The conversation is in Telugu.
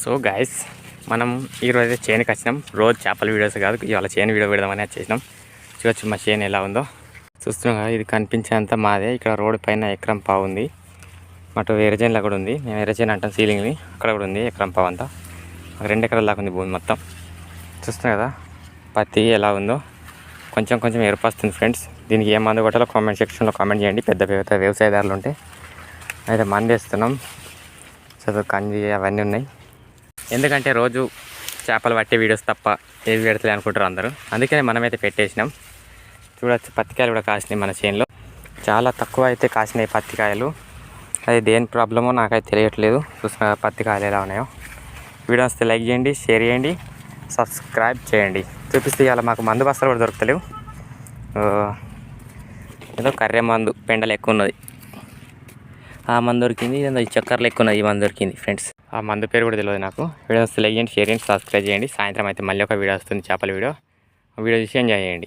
సో గాయస్ మనం ఈరోజు అయితే చేనుకి వచ్చినాం రోజు చేపల వీడియోస్ కాదు ఇవాళ చేను వీడియో పెడదామని వచ్చేసినాం. చూడొచ్చు మా చేను ఎలా ఉందో. చూస్తున్నాం కదా ఇది కనిపించేంత మాదే. ఇక్కడ రోడ్డు పైన ఎకరం పావు ఉంది. మటు వేరే కూడా ఉంది. మేము ఎరజైన్ అంటాం సీలింగ్ని. అక్కడ కూడా ఉంది ఎకరం పావు అంతా. రెండు ఎకరాల దాకా ఉంది భూమి మొత్తం. చూస్తున్నాం కదా పత్తి ఎలా ఉందో. కొంచెం కొంచెం ఏర్పస్తుంది ఫ్రెండ్స్. దీనికి ఏ మందు కొట్టాలో కామెంట్ సెక్షన్లో కామెంట్ చేయండి. పెద్ద పెద్ద వ్యవసాయదారులు ఉంటే. అయితే మంది వేస్తున్నాం చదువు కంది అవన్నీ ఉన్నాయి. ఎందుకంటే రోజు చేపలు పట్టే వీడియోస్ తప్ప ఏవి పెడతలే అనుకుంటారు అందరూ. అందుకనే మనమైతే పెట్టేసినాం. చూడొచ్చు పత్తికాయలు కూడా కాసినాయి మన చేనులో. చాలా తక్కువ అయితే కాసినాయి పత్తికాయలు. అది దేని ప్రాబ్లమో నాకైతే తెలియట్లేదు. చూసిన పత్తికాయలు ఎలా ఉన్నాయో. వీడియో వస్తే లైక్ చేయండి షేర్ చేయండి సబ్స్క్రైబ్ చేయండి. చూపిస్తే ఇవాళ మాకు మందు బస్తాలు కూడా దొరుకుతలేవు. ఏదో కర్రె మందు పెండలు ఎక్కువ ఉన్నది. ఆ మందు దొరికింది ఏదో ఈ చక్కర్లు ఎక్కువ ఉన్నది ఈ మందు దొరికింది ఫ్రెండ్స్. ఆ మందు పేరు కూడా తెలియదు నాకు. వీడియో వస్తే లైక్ చేయండి షేర్ చేయండి సబ్స్క్రైబ్ చేయండి. సాయంత్రం అయితే మళ్ళీ ఒక వీడియో వస్తుంది చేపల వీడియో. వీడియో చూసి ఎంజాయ్ చేయండి.